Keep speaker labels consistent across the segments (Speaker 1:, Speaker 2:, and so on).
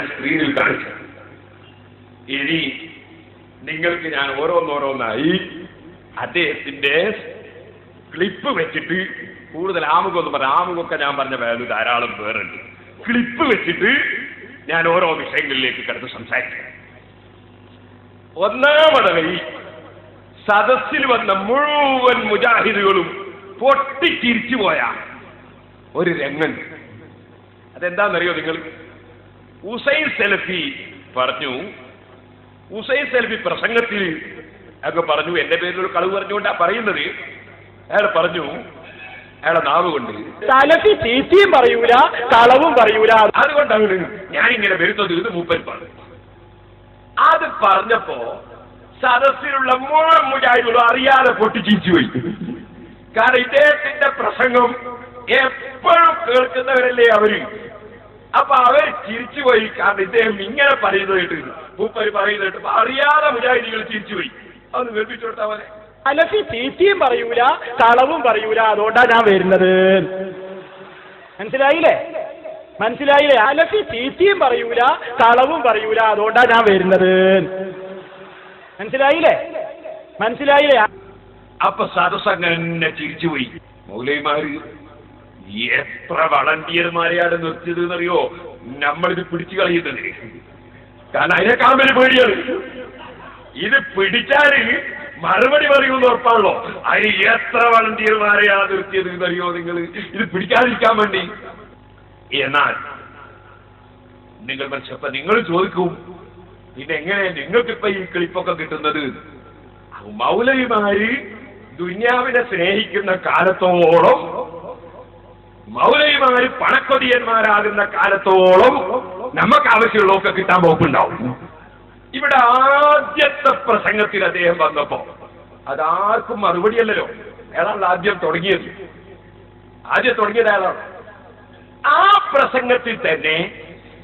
Speaker 1: ഞാൻ സ്ക്രീനിൽ കാണിക്കാം ഇനി നിങ്ങൾക്ക് ഞാൻ ഓരോന്നോരോന്നായി അദ്ദേഹത്തിന്റെ ക്ലിപ്പ് വെച്ചിട്ട് കൂടുതൽ ആമുഖം പറയാം. ആമുഖമൊക്കെ ഞാൻ പറഞ്ഞ വേറെ ധാരാളം പേരുണ്ട് ക്ലിപ്പ് വെച്ചിട്ട് ഞാൻ ഓരോ വിഷയങ്ങളിലേക്ക് കിടന്ന് സംസാരിക്കാം. ഒന്നാമതായി സദസ്സിൽ വന്ന മുഴുവൻ മുജാഹിദുകളും പൊട്ടിച്ചിരിച്ചു പോയ ഒരു രംഗം. അതെന്താണെന്നറിയോ നിങ്ങൾ? ഉസൈൻ സെൽഫി പറഞ്ഞു. ഉസൈൻ സെൽഫി പ്രസംഗത്തിൽ അയാൾക്ക് പറഞ്ഞു എന്റെ പേരിൽ ഒരു കളവ് പറഞ്ഞുകൊണ്ടാ പറയുന്നത്. അയാൾ പറഞ്ഞു അയാളെ നാവ് കൊണ്ട്.
Speaker 2: തലത്തി തീറ്റിയും പറയൂല കളവും പറയൂല.
Speaker 1: അതുകൊണ്ടാണ് ഞാൻ ഇങ്ങനെ വരുന്നത് ഇത് മൂപ്പൻ പറഞ്ഞു. അത് പറഞ്ഞപ്പോ സദസ്സിലുള്ള മുഴുവൻ മുജാഹിദുകളും അറിയാതെ പൊട്ടിച്ചിരിച്ചു പോയി. കാരണം ഇദ്ദേഹത്തിന്റെ പ്രസംഗം എപ്പോഴും കേൾക്കുന്നവരല്ലേ അവർ? അപ്പൊ അവർ ചിരിച്ചു പോയി. കാരണം ഇദ്ദേഹം ഇങ്ങനെ പറയുന്നത് കേട്ട് മൂപ്പര് പറയുന്നത് കേട്ട് അപ്പൊ അറിയാതെ മുജാഹിദികൾ ചിരിച്ചുപോയി അതൊന്ന് കേൾപ്പിച്ചു കൊടുത്താ പോലെ
Speaker 2: അലഫി തീറ്റിയും പറയൂല കളവും പറയൂല. അതുകൊണ്ടാ ഞാൻ വരുന്നത്. മനസ്സിലായില്ലേ? മനസ്സിലായില്ലേ? അലഫി തീറ്റിയും പറയൂല കളവും പറയൂല. അതുകൊണ്ടാ ഞാൻ വരുന്നത്. മനസ്സിലായില്ലേ? മനസ്സിലായില്ലേ?
Speaker 1: അപ്പൊ സദസ് അങ്ങനെ ചിരിച്ചുപോയി മൗലൈമാര് എത്ര വളണ്ടിയർമാരെയാണ് നിർത്തിയത് എന്നറിയോ നമ്മളിത് പിടിച്ചു കളയുന്നത് കാരണം അതിനേക്കാൾ വലിയ പേടിയാണ്. ഇത് പിടിച്ചാൽ മറുപടി പറയുമെന്ന് ഉറപ്പാണല്ലോ. അതിന് എത്ര വളണ്ടിയർമാരെയാണ് നിർത്തിയത് എന്നറിയോ നിങ്ങൾ ഇത് പിടിക്കാതിരിക്കാൻ വേണ്ടി. എന്നാൽ നിങ്ങൾ മനസ്സിലപ്പ നിങ്ങൾ ചോദിക്കും പിന്നെ എങ്ങനെ നിങ്ങൾക്കിപ്പോ ഈ ക്ലിപ്പൊക്കെ കിട്ടുന്നത്? മൗലവിമാര് ദുന്യാവിനെ സ്നേഹിക്കുന്ന കാലത്തോളം മൗലവിമാര് പണക്കൊതിയന്മാരാകുന്ന കാലത്തോളം നമുക്ക് ആവശ്യമുള്ളതൊക്കെ കിട്ടാൻ പോക്കുണ്ടാവും. ഇവിടെ ആദ്യത്തെ പ്രസംഗത്തിൽ അദ്ദേഹം വന്നപ്പോ അതാർക്കും മറുപടിയല്ലല്ലോ. അയാളാണ് ആദ്യം തുടങ്ങിയത്. ആദ്യം തുടങ്ങിയത് അയാളാണ്. ആ പ്രസംഗത്തിൽ തന്നെ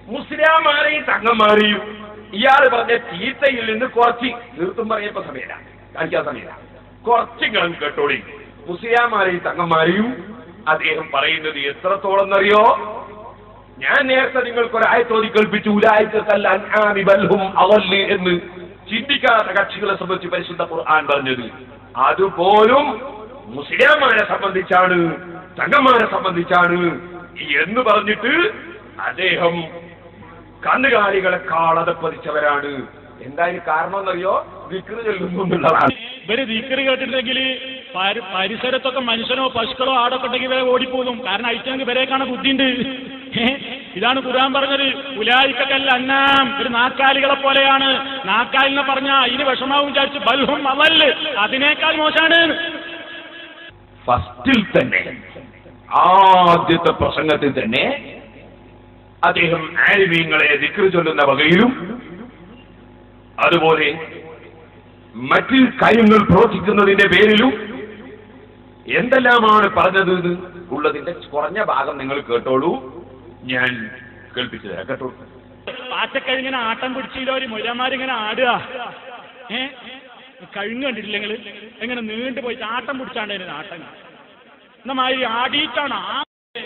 Speaker 1: മുസ്ലിംമാരെയും തങ്ങന്മാരെയും ഇയാൾ പറഞ്ഞ ചീത്തയിൽ നിന്ന് കുറച്ച് നിർത്തും പറയപ്പോ സമയമില്ല. കാണിക്കാൻ സമയമില്ല. കുറച്ചെങ്കിലും കേട്ടോളി. മുസ്ലിംമാരെയും തങ്ങന്മാരെയും അദ്ദേഹം പറയുന്നത് എത്രത്തോളം എന്നറിയോ ഞാൻ നേരത്തെ നിങ്ങൾക്ക് ഒരു ആയത്തോതി കൽപ്പിച്ചു അവല്ല് എന്ന് ചിന്തിക്കാത്ത കക്ഷികളെ സംബന്ധിച്ച് പരിശുദ്ധ ഖുർആൻ പറഞ്ഞത്. അതുപോലും മുസ്ലിംമാരെ സംബന്ധിച്ചാണ് തങ്ങന്മാരെ സംബന്ധിച്ചാണ് എന്ന് പറഞ്ഞിട്ട് അദ്ദേഹം കന്നുകാലികളെക്കാൾ അതപ്പതിച്ചവരാണ് എന്തായാലും കാരണം എന്നറിയോ വിക്രി ചെല്ലുന്നു എന്നുള്ളതാണ്.
Speaker 3: ഇവർ വിക്രി കേട്ടിട്ടുണ്ടെങ്കിൽ പരിസരത്തൊക്കെ മനുഷ്യനോ പശുക്കളോ ആടൊക്കെ ഉണ്ടെങ്കിൽ ഇവരെ ഓടിപ്പോകും. കാരണം അയച്ചെങ്കിൽ വരേക്കാണ് ബുദ്ധിയുണ്ട്? ഇതാണ് ഖുർആൻ പറഞ്ഞത്. ഉലായിക്കല്ല അന്നാം. ഒരു നാക്കാലികളെ പോലെയാണ്. നാക്കാലിനെ പറഞ്ഞ അതിന് വിഷമാവും വിചാരിച്ച് ബൽഹും അവൽ അതിനേക്കാൾ മോശാണ്.
Speaker 1: ഫസ്റ്റിൽ തന്നെ ആദ്യത്തെ പ്രസംഗത്തിൽ തന്നെ അദ്ദേഹം ആലിമീങ്ങളെ ദിക്ർ ചൊല്ലുന്ന വകയിലും അതുപോലെ മറ്റ് കാര്യങ്ങൾ പ്രവർത്തിക്കുന്നതിന്റെ പേരിലും എന്തെല്ലാമാണ് പറഞ്ഞത്? ഉള്ളതിന്റെ കുറഞ്ഞ ഭാഗം നിങ്ങൾ കേട്ടോളൂ. ഞാൻ കേൾപ്പിച്ചു തരാം കേട്ടോളൂ
Speaker 3: പാറ്റക്കഴിങ്ങനെ ആട്ടം പിടിച്ചില്ല ഒരു മുരമാരിങ്ങനെ ആടുക. ഏ? കഴുങ്ങ് കണ്ടിട്ടില്ല നിങ്ങൾ എങ്ങനെ നീണ്ടു പോയി ആട്ടം പിടിച്ചാണ്ടായിരുന്നു ആട്ടം എന്നമാതിരി ആടിയിട്ടാണ്?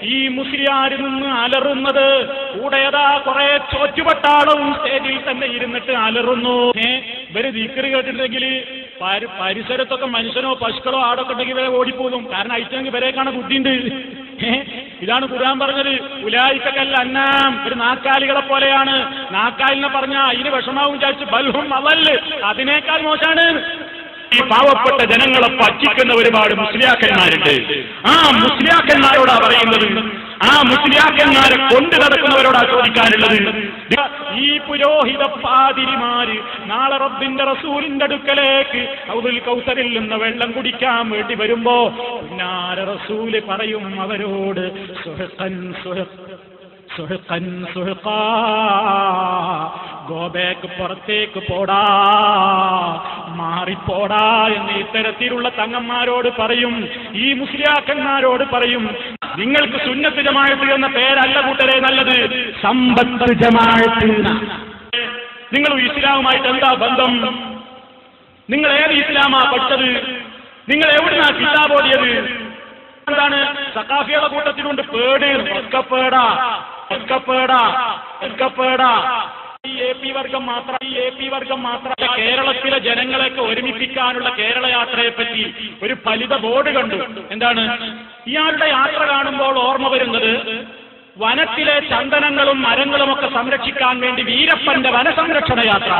Speaker 3: ഈ മുസ്ലിയാരിൽ നിന്ന് അലറുന്നത്. കൂടെയതാ കുറെ ചോറ്റുപട്ടാളവും സ്റ്റേജിൽ തന്നെ ഇരുന്നിട്ട് അലറുന്നു. ഏ? ഇവർ ദീക്കറി കേട്ടിട്ടുണ്ടെങ്കിൽ പരിസരത്തൊക്കെ മനുഷ്യനോ പശുക്കളോ ആടൊക്കെ ഉണ്ടെങ്കിൽ ഇവരെ ഓടിപ്പോകും. കാരണം അയച്ചെങ്കിൽ ഇവരെക്കാണ് ബുദ്ധിയുണ്ട്. ഏ? ഇതാണ് ഖുർആൻ പറഞ്ഞത്. ഉലായിക്കല്ല അന്നാം. ഒരു നാക്കാലികളെ പോലെയാണ്. നാക്കാലിനെ പറഞ്ഞ അതിന് വിഷമാവും ചാച്ചു ബൽഹും അവൽ അതിനേക്കാൾ മോശാണ്. ഈ പാവപ്പെട്ട ജനങ്ങളെ പറ്റിക്കുന്ന ഒരുപാട് മുസ്ലിയാക്കന്മാരുണ്ട്. ആ മുസ്ലിയാക്കന്മാരോടാ പറയുന്നത്. ആ മുസ്ലിയാക്കന്മാരെ കൊണ്ടു നടക്കുന്നവരോടാ ചോദിക്കാനുള്ളത്? ഈ പുരോഹിത പാതിരിമാര് നാളെ റബ്ബിന്റെ റസൂലിന്റെ അടുക്കലേക്ക് ഔദുൽ കൗസറിൽ നിന്ന് വെള്ളം കുടിക്കാൻ വേണ്ടി വരുമ്പോ പിന്നാര റസൂൽ പറയും അവരോട് സുഹൃക്കൻ സുഹൃക്കാ ഗോബേക്ക് പുറത്തേക്ക് പോടാ മാറിപ്പോടാ എന്ന് ഇത്തരത്തിലുള്ള തങ്ങന്മാരോട് പറയും. ഈ മുസ്ലിയാക്കന്മാരോട് പറയും നിങ്ങൾക്ക് സുന്നത്ത് ജമാഅത്ത് എന്ന പേരല്ല കൂട്ടരെ നല്ലത് സമ്പത്ത് ജമാഅത്ത് എന്നാ. നിങ്ങൾ ഇസ്ലാമുമായിട്ട് എന്താ ബന്ധം? നിങ്ങൾ ഏത് ഇസ്ലാമാ പഠിച്ചത്? നിങ്ങൾ എവിടുന്നാ കിതാബ് ഓടിയത് എന്താണ്? സക്കാഫിയുടെ കൂട്ടത്തിലുണ്ട് പേട്. ഒക്കെ പേടാ ഒക്കപ്പേടാ എക്കപ്പേടാ ഈ എ പി വർഗം മാത്രം ഈ എ പി വർഗം മാത്രം. കേരളത്തിലെ ജനങ്ങളെയൊക്കെ ഒരുമിപ്പിക്കാനുള്ള കേരള യാത്രയെ പറ്റി ഒരു ഫലിത ബോർഡ് കണ്ടു. എന്താണ്? ഇയാളുടെ യാത്ര കാണുമ്പോൾ ഓർമ്മ വരുന്നത് വനത്തിലെ ചന്ദനങ്ങളും മരങ്ങളും ഒക്കെ സംരക്ഷിക്കാൻ വേണ്ടി വീരപ്പന്റെ വനസംരക്ഷണ യാത്ര.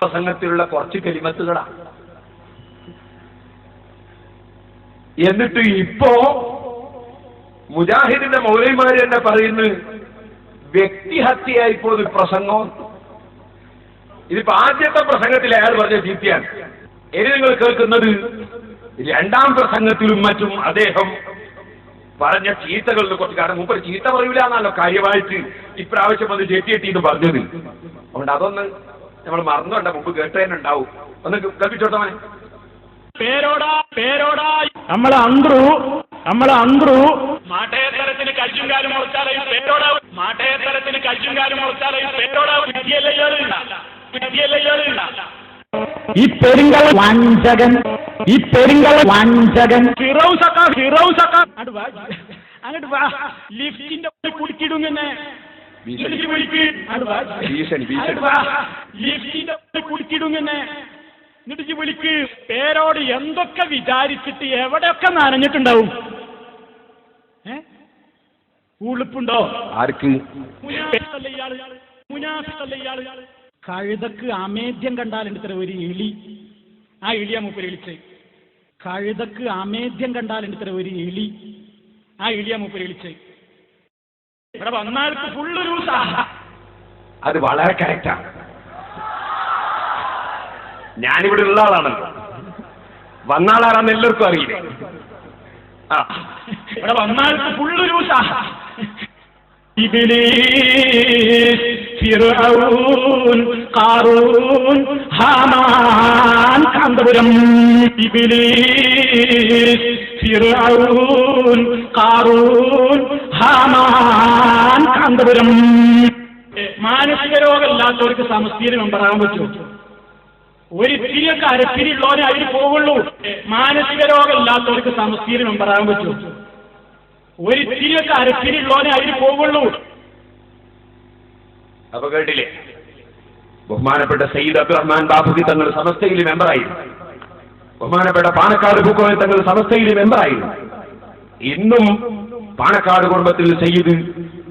Speaker 1: പ്രസംഗത്തിലുള്ള കുറച്ച് കലിമത്തുകളാ. എന്നിട്ട് ഇപ്പോ മുജാഹിദിന്റെ മൗലൈമാര് തന്നെ പറയുന്നു വ്യക്തിഹത്യയായി പോയത് പ്രസംഗം. ഇതിപ്പോ ആദ്യത്തെ പ്രസംഗത്തിൽ അയാൾ പറഞ്ഞ ചീത്തയാണ് ഇനി നിങ്ങൾ കേൾക്കുന്നത് രണ്ടാം പ്രസംഗത്തിലും മറ്റും അദ്ദേഹം പറഞ്ഞ ചീത്തകളിൽ കുറച്ച് കാരണം. മുമ്പ് ചീത്ത പറയൂല എന്നല്ലോ കാര്യമായിട്ട് ഇപ്രാവശ്യം അത് ചെറ്റിയെട്ടി എന്ന് പറഞ്ഞത്. അതുകൊണ്ട് അതൊന്ന് നമ്മൾ മറന്നുകൊണ്ട മുമ്പ് കേട്ടതിനുണ്ടാവും ഒന്ന് കൽപ്പിച്ചോട്ടവനെ
Speaker 3: പേരോടാ പേരോടാ. നമ്മളെ അന്ത്രു നമ്മളെ അന്ത്രു. മാട്ടയത്തരത്തിന് കാര്യം മുളച്ചാലും പേരോടാ മാട്ടയത്തരത്തിന് കാര്യം മുളച്ചാലും പേരോടാ വിദ്യയല്ല ഇയാൾ? വിദ്യയല്ല ഇയാൾ?
Speaker 2: ഈ പെരുങ്കള വഞ്ചകൻ ഈ പെരുങ്കള വഞ്ചകൻ.
Speaker 3: ഫിറൗസക്ക ഫിറൗസക്ക അങ്ങോട്ട് വാ അങ്ങോട്ട് വാ. ലിഫ്റ്റിന്റെ. അങ്ങോട്ട് വാ.
Speaker 1: ഭീഷണി.
Speaker 3: അങ്ങോട്ട് വാ. ലിഫ്റ്റിന്റെ കുടുക്കിടുങ്ങനെ എന്നിട്ട് ഇജ്ജ് വിളിക്ക്. പേരോട് എന്തൊക്കെ വിചാരിച്ചിട്ട് എവിടെയൊക്കെ നനഞ്ഞിട്ടുണ്ടാവും? ഉളുപ്പുണ്ടോ?
Speaker 1: ആർക്കും
Speaker 3: കഴുതക്ക് അമേദ്യം കണ്ടാൽ ഇത്ര ഒരു ഇളി ആ ഇളിയാ മൂപ്പര് വിളിച്ചേ. കഴുതക്ക് അമേദ്യം കണ്ടാൽ ഇത്ര ഒരു ഇളി ആ ഇളിയാ മൂപ്പര് വിളിച്ചേ. ഇവിടെ വന്നാൽക്ക് ഫുള്ളൊരു
Speaker 1: അത് വളരെ കറക്റ്റാണ് ഞാനിവിടെ ഉള്ള ആളാണല്ലോ. വന്നാളാരാന്ന് എല്ലാവർക്കും അറിയില്ലേ? ആ.
Speaker 3: ഇവിടെ വന്നാൽക്ക് ഫുള്ളൊരു ഇബ്ലീസ്, ഫിർഔൻ, ഖാറൂൻ, ഹാമാൻ, കാന്തപുരം. ഇബ്ലീസ്, ഫിർഔൻ, ഖാറൂൻ, ഹാമാൻ, കാന്തപുരം. മാനസിക രോഗമില്ലാത്തവർക്ക് സമസ്തീന് മെമ്പറാകാൻ പറ്റുമോ? ഒരിത്തിരിയൊക്കെ അരത്തിരിയുള്ളവരെ അതിന് പോകുള്ളൂ. മാനസിക രോഗമില്ലാത്തവർക്ക് സമസ്തീന് മെമ്പറാകാൻ പറ്റുമോ? ഒരിത്തിരിയൊക്കെ അരക്കിനുള്ളവനെ അതിന് പോകുള്ളൂ.
Speaker 1: അപ്പൊ കേട്ടില്ലേ? ബഹുമാനപ്പെട്ട സയ്യിദ് അബ്ദുറഹ്മാൻ ബാബുജി തങ്ങൾ സമസ്തയിൽ മെമ്പറായിരുന്നു ബഹുമാനപ്പെട്ട പാണക്കാട് പൂക്കോയ തങ്ങൾ സമസ്തയിൽ മെമ്പറായിരുന്നു ഇന്നും പാണക്കാട് കുടുംബത്തിൽ സയ്യിദ്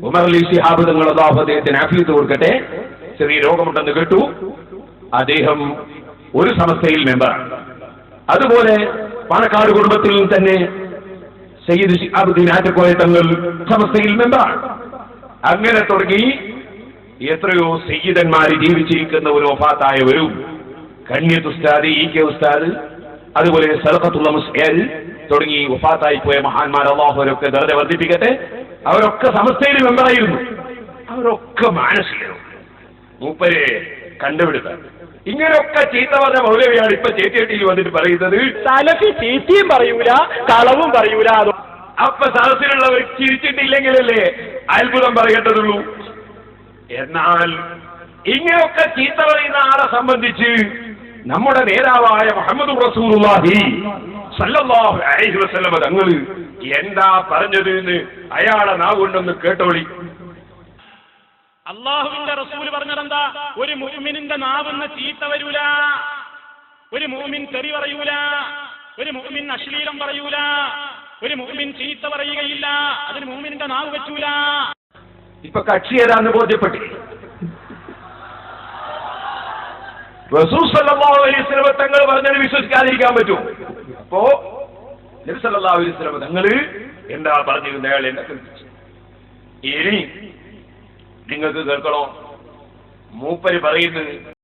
Speaker 1: ഉമർ അലി ഷിഹാബ് തങ്ങൾ അദ്ദേഹത്തിന് ആഫീസ് കൊടുക്കട്ടെ. ചെറിയ രോഗമുണ്ടെന്ന് കേട്ടു. അദ്ദേഹം ഒരു സമസ്തയിൽ മെമ്പറാണ്. അതുപോലെ പാണക്കാട് കുടുംബത്തിൽ തന്നെ സയ്യിദ് തങ്ങൾ സമസ്തയിൽ നിന്നാണ് അങ്ങനെ തുടങ്ങി എത്രയോ സയ്യിദന്മാർ ജീവിച്ചിരിക്കുന്ന ഒരു ഒഫാത്തായവരും കണ്യത്ത് ഉസ്താദ് ഇ കെ ഉസ്താദ് അതുപോലെ സലഫത്തുള്ള മുസ്കേൽ തുടങ്ങി ഒഫാത്തായി പോയ മഹാന്മാർ അള്ളാഹുരൊക്കെ ദർജ വർദ്ധിപ്പിക്കട്ടെ. അവരൊക്കെ സമസ്തയിൽ മെമ്പറായിരുന്നു. അവരൊക്കെ മാനസികരും മൂപ്പരെ കണ്ടുപിടുത്തം ഇങ്ങനെയൊക്കെ ചീത്ത പറഞ്ഞ മൗലവിയാണ് ഇപ്പൊ ചേറ്റിയെട്ടിയിൽ വന്നിട്ട് പറയുന്നത്.
Speaker 2: സലഫി ചീത്തയും പറയൂല കളവും പറയൂല.
Speaker 1: അപ്പൊ സദസ്സിലുള്ളവർ ചിരിച്ചിട്ടില്ലെങ്കിലല്ലേ അത്ഭുതം പറയേണ്ടതുള്ളൂ? എന്നാൽ ഇങ്ങനെയൊക്കെ ചീത്ത പറയുന്ന ആളെ സംബന്ധിച്ച് നമ്മുടെ നേതാവായ മുഹമ്മദ് റസൂലുള്ളാഹി സല്ലല്ലാഹു അലൈഹി വസ്ലമ തങ്ങൾ എന്താ പറഞ്ഞത് എന്ന് അയാളെ നാവുകൊണ്ടൊന്ന് കേട്ടോളി.
Speaker 3: അള്ളാഹുവിന്റെ റസൂൽ പറഞ്ഞതെന്താ? ഒരു മുഅ്മിനിന്റെ നാവുന്ന ചീത്ത വരൂല. ഒരു മുഅ്മിൻ തെറി പറയൂല. ഒരു മുഅ്മിൻ അശ്ലീലം പറയൂല. ഒരു മുഅ്മിൻ ചീത്ത പറയുകയില്ല. അതിന് മുഹമ്മിന്റെ നാവ് പറ്റൂല.
Speaker 1: ഇപ്പൊ കക്ഷി ഏതാന്ന് ബോധ്യപ്പെട്ടി. തങ്ങൾ പറഞ്ഞത് വിശ്വസിക്കാതിരിക്കാൻ പറ്റും. അപ്പോ നബി സല്ലല്ലാഹു അലൈഹി തങ്ങൾ എന്താ പറഞ്ഞിരുന്ന അയാൾ എന്നെ ഇനി നിങ്ങൾക്ക് കേൾക്കണോ? മൂപ്പര് പറയുന്നത്